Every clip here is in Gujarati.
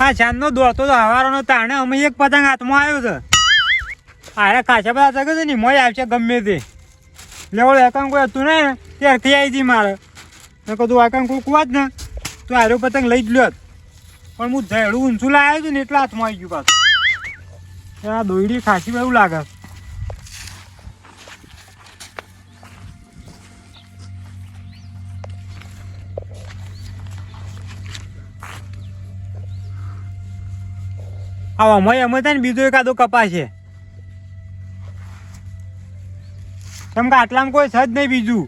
આ ચાંદનો દોડતો તો હવારોનો તાણે અમે એક પતંગ હાથમાં આવ્યો છે આરે ખાસા બધા તકે છે ને, મોય આવશે ગમે તે. લેવડો એકાંક કોઈ હતું ને, ત્યારથી આવી હતી મારે. મેં કીધું એકાંક કોઈ કુવા જ ને, તો આરો પતંગ લઈ જ લ્યો. પણ હું ઝેડું ઊંચું લાવ્યો છું ને, એટલે હાથમાં આવી ગયું પાછું. આ દોયડી ખાસી એવું લાગે. આ અમાય અમે થાય ને બીજો એકાદો કપાસ છે. કેમ કે આટલામાં કોઈ છે જ નહીં બીજું.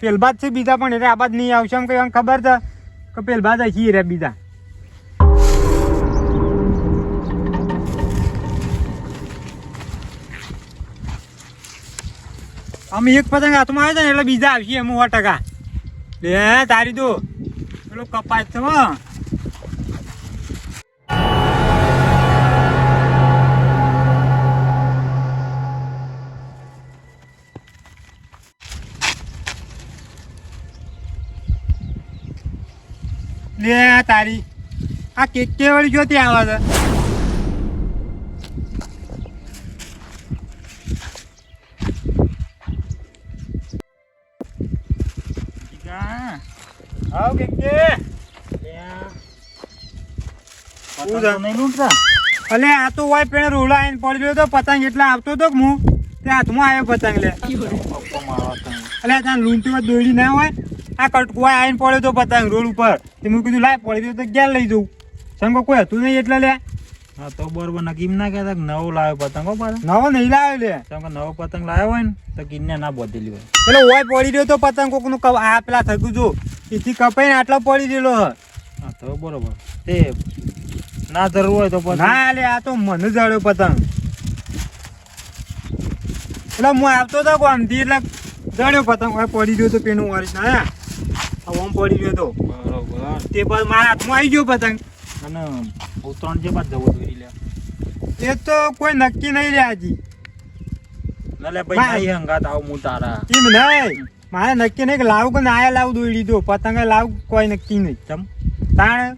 પેલબાદ છે બીજા પણ, એટલે આ બાદ નહીં આવશે એમ કઈ ખબર છે કે પેલબાદ હશી રે બીજા. અમે એક પતંગ હાથમાં આવ્યો ને, એટલે બીજા આવશે એમ સો ટકા. લે તારી તો પેલો કપાસ છે લે આ તારી. આ કેક કે વળી જોતી આવે છે? આવ કેક અલે આ તો હોય પેણે રોલા આવીને પડી ગયો તો પતંગ એટલે આવતો તો હું? તે હાથમાં આવ્યો પતંગ લે. અલે ત્યાં લૂંટીમાં દોડી ના હોય? આ કટકુઆ આવીને પડ્યો તો પતંગ રોડ ઉપર. તે મેં કીધું લાય પડી દઉં તો ક્યાં લઈ જવું સંગો કોઈ હતું નહીં એટલે લે. હા તો બરોબર. ના કેમ ના કહેતા નવો લાવ્યો પતંગ પાછો. નવો નહીં લાવ્યો લે. કેમ નવો પતંગ લાવ્યો હોય ને તો કિન્ને ના બોધેલી હોય. પેલો હોય પડી રહ્યો તો પતંગ કોકનું આ પેલા થયું જો એથી કપાઈને આટલો પડી રહેલો હ. હા તો બરોબર. તે ના જરૂર હોય તો ના લે આ તો મને જડ્યો પતંગ. એટલે હું આવતો તો આમથી એટલે જડ્યો પતંગ. ઓય પડી રહ્યો તો પેનું ના આ ઓમ પડી ગયો તો બરોબર. તે પર મારા હાથમાં આવી ગયો પતંગ. અને ઉત્તરાયણ જે બાદ જવું દોરી લે એ તો કોઈ નક્કી નહીં રે હજી. નલે ભાઈ ભાઈ. હંગાત આવું હું તારા. એમ નહીં. મારે નક્કી નહીં કે લાવું કે ના લાવું દોડી દો પતંગ લાવ કોઈ નક્કી નહીં. તમ તાણ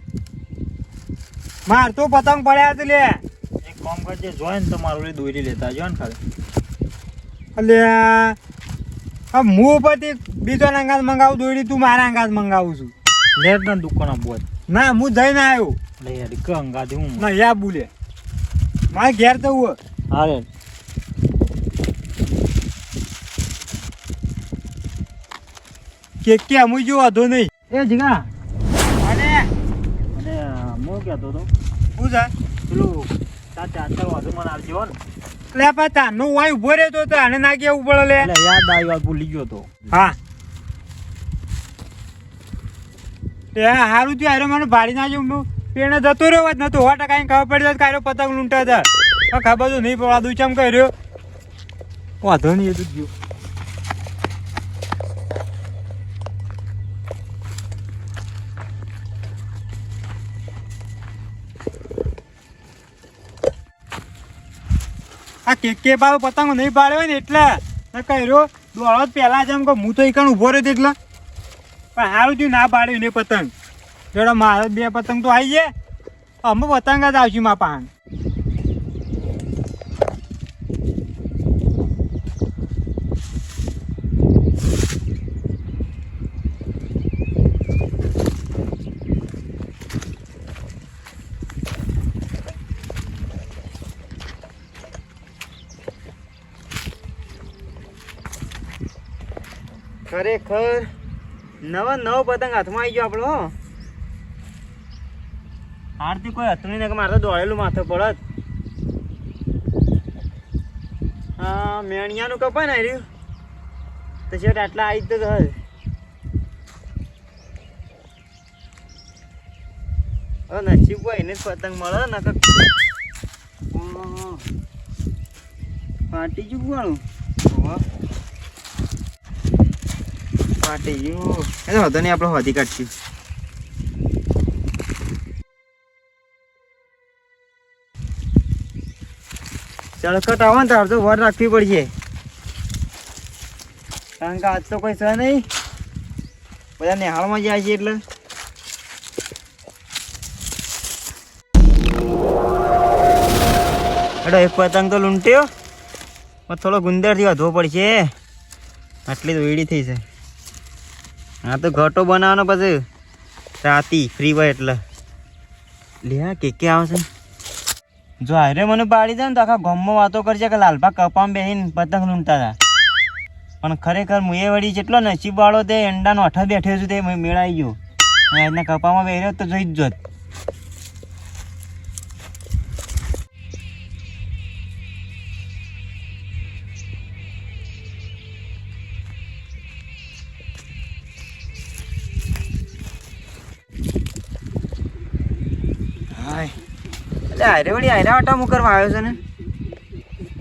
માર તો પતંગ પડ્યા તો લે. એક કામ કરજે જોઈન ને તમારું દોરી લેતા જો ને ખાલી. આ હું ઉપરથી બીજો અંગાત મંગાવું દોડી તું મારા અંગાત મંગાવું છું. લેટ દુકાન બોલ ના હું જઈને આવ્યો. લે કે હંગાતી હું ના યા બોલે. મારે ઘેર તો હું હારે કે કે અમુ જો વાંધો નહીં. એ જીગા. અરે. અને હું કહેતો તો? શું છે પેલું તાર ચાચા વાંધો મને આવજો હો ને. લે પતા નો વાય ઊભો રહેતો તો આને ના કેવું પડે લે. યાદ આવ્યો ભૂલી ગયો તો. હા. એ હારું થયું હારે મને ભાડી ના જેવું હું પેણે જતો રહ્યો વાત નતો હોટા કાંઈ ખબર પડી જાય કાર્યો પતંગ લૂંટા હતા ખબર તો નહીં પડવા દઉં ચમ કર્યો. વાંધો નહીં એ તો ગયો કે કે બાબુ પતંગ નહીં પાડ્યો ને એટલે કર્યો, દોડો છે જેમ કે હું તો એકણ ઊભો રહ્યો એટલે પણ સારું થયું, ના પાડ્યું ને પતંગ. જોડો મારે બે પતંગ તો આવી જાય અમે પતંગ જ આવશું મા પાન ખરેખર નવા નવો પતંગ હાથમાં આવી ગયો આપણો આરતી કોઈ હતું નહીં મારે તો દોડેલું માથે પડત. હા મેણિયાનું કપાય ને રહ્યું તો છેવટે આટલા આવી તો હજ હવે નસીબ હોય એને જ પતંગ મળે ને ફાટી ચૂકવાનું ફાટી ગયું એ તો આપણે વધી કાઢશું. ચળકટ આવો ને, તાર તો વર રાખવી પડશે. કારણ કે આજ તો કોઈ છે નહીં. બધા નિહાળમાં જાય છે એટલે. અડો એક પતંગ તો લૂંટ્યો. પણ થોડો ગુંદરથી વધવો પડશે. આટલી તો વીડી થઈ છે. હા, તો ઘટો બનાવવાનો પછી રાતી ફ્રી હોય એટલે. લે કે કે આવશે? જો હારે મને પાડી દે ને તો આખા ગામમાં વાતો કરશે કે લાલભા કપામાં બેસીને પતંગ લૂંટતા હતા. પણ ખરેખર હું એ વળી જેટલો નસીબ વાળો તે એંડાનો અઠા બેઠ્યો છું તે મેળાઈ ગયો. આજના કપામાં બેહ્યો તો જોઈ જ જોત. એટલે હારે વળી હારા વાટા મુકરમાં આવ્યો છે ને.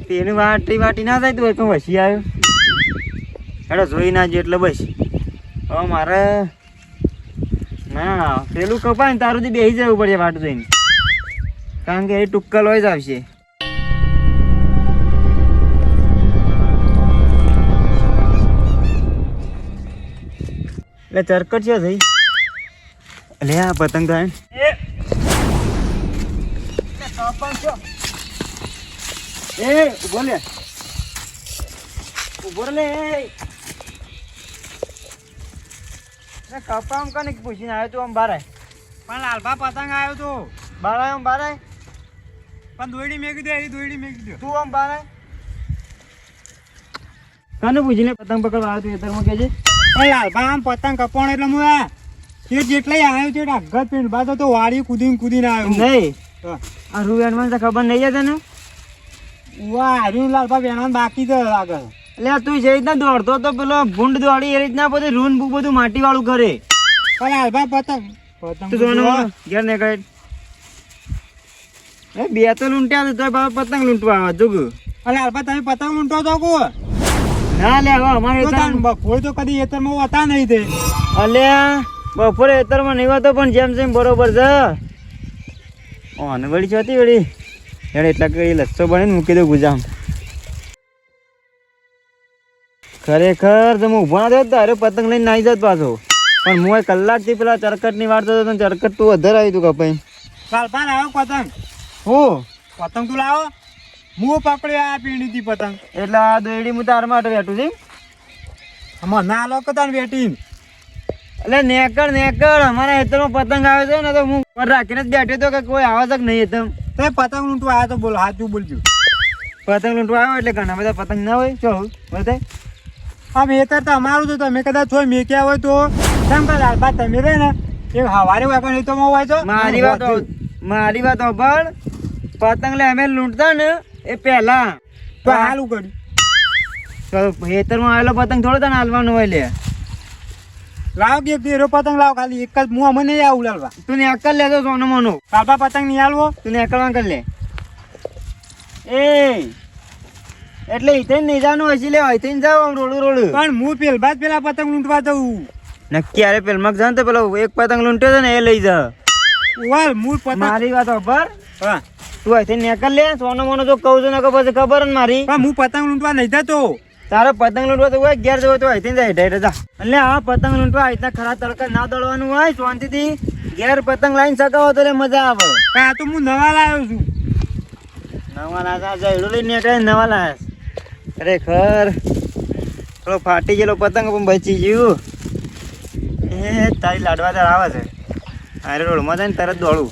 તેની વાટી વાટી ના થાય તો એક વસી આવ્યો. હેડો જોઈ ના એટલે બસ. હવે મારે ના, પેલું કપાય ને તારું બેસી જવું પડશે વાટ જોઈને. કારણ કે એ ટુક્કલ હોય જ આવશે. એટલે ચરકટ છે થઈ લે, આ પતંગ થાય એ ઊભો લે. ઊભો લે કપામ કને પૂછીને આવ્યો તું આમ બારે? પણ લાલભા પતંગ આવ્યો તો. બાર આમ બારે? પણ દોયડી મેકી દે એની દોયડી મેકી દે. તું આમ બારે? કને પૂછીને પતંગ પકડવા આવ્યો તું એતરમાં કેજે પણ લાલભા આમ પતંગ કપાણ એટલે હું એ તે જેટલાય આવ્યો છે ડાઘર પીણ બાદ તો વાડી કૂદીને કૂદીને આવ્યો નહીં. આ રૂવેનમાં તો ખબર નહીં જશે ને વાહ હરી લાલભા બેના બાકી તો આગળ. એટલે તું જે રીતના દોડતો તો પેલો ભૂંડ દોડી એ રીતના બધું રૂન બુક બધું માટી વાળું કરે. પણ લાલભા પતંગ પતંગ ઘેર નીકળે. એ બે તો લૂંટ્યા તો પતંગ લૂંટવા જોગ. અરે લાલભા તમે પતંગ લૂંટો તો કો ના લે હવે અમારે બપોરે તો કદી એતરમાં હતા નહીં તે. અલ્યા બપોરે એતરમાં નહીં હતો પણ જેમ જેમ બરોબર છે. ઓન વળી જતી વળી? યાર એટલા કરી લચ્છો બને મૂકી દઉં ગુજામ. ખરેખર તમે ઊભા થયો તારે પતંગ લઈને નાઈ જાત પાછો. પણ હું એ કલાકથી પેલા ચરકટની વાટ જોતો હતો ચરકટ તું વધારે આવી તું કપાઈ. લાલભા લાવો પતંગ. હું? પતંગ તું લાવો. હું પકડ્યો આ પીણીથી પતંગ. એટલે આ દોયડી હું તાર માટે બેઠું છું આમાં ના લોકો તાન બેટીને એટલે નેકળ નેકળ અમારા હેતરમાં પતંગ આવે છે ને તો હું રાખીને જ બેઠો હતો કે કોઈ આવે છે કે નહીં હેતમ. તો પતંગ લૂંટવા આવ્યો તો બોલો હાચું બોલજો. પતંગ લૂંટવા આવ્યો એટલે ઘણા બધા પતંગ ના હોય. ચો બધા આ મેતર તો અમારું તો તમે કદાચ થોય મેક્યા હોય તો. કેમ કે લાલભા તમે રે ને એ હવારે વેપન એ તો હોય તો. મારી વાત મારી વાત હોભળ પતંગ લે અમે લૂંટતા ને એ પહેલા. તો હાલું કર્યું હેતરમાં આવેલો પતંગ થોડો તને હાલવાનો હોય લે. લાવો કે એક પતંગ લાવ ખાલી. એક જ હું મને આવું લાલવા તું ને અકલ લેતો સોનો મોનો. લાલભા પતંગ નહીં આલવો તું ને અકલમાં કર લે. એ. એટલે ઇથે નહીં જવાનું હજી લે અહીંથી જાવ આમ રોડું રોડું. પણ હું પેલબા જ પેલા પતંગ લૂંટવા જવું નક્કી અરે પેલમાં જાન તો પેલો એક પતંગ લૂંટ્યો છે ને એ લઈ જા. વાલ મૂળ પતંગ. મારી વાત ખબર હા. તું અહીંથી નીકળ લે સોનો મોનો જો કહું છું ને પછી ખબર ને મારી. પણ હું પતંગ લૂંટવા નહીં જતો. તારે પતંગ લૂંટવા તો હોય ઘેર જવો તો અહીંથી જાય ઢેર જા. એટલે આ પતંગ લૂંટવા અહીંના ખરા તડકા ના દળવાનું હોય શાંતિથી ઘેર પતંગ લાવીને સકાવો તો મજા આવે. આ તો હું નવા લાવ્યો છું. નવા લાવ્યા જયડું લઈને નીકળે નવા અરે ખરેખર થોડો ફાટી ગયેલો પતંગ પણ બચી ગયું. એ તારી લાડવા તાર આવે છે. અરે રોડમાં જાય ને તરત દોડું.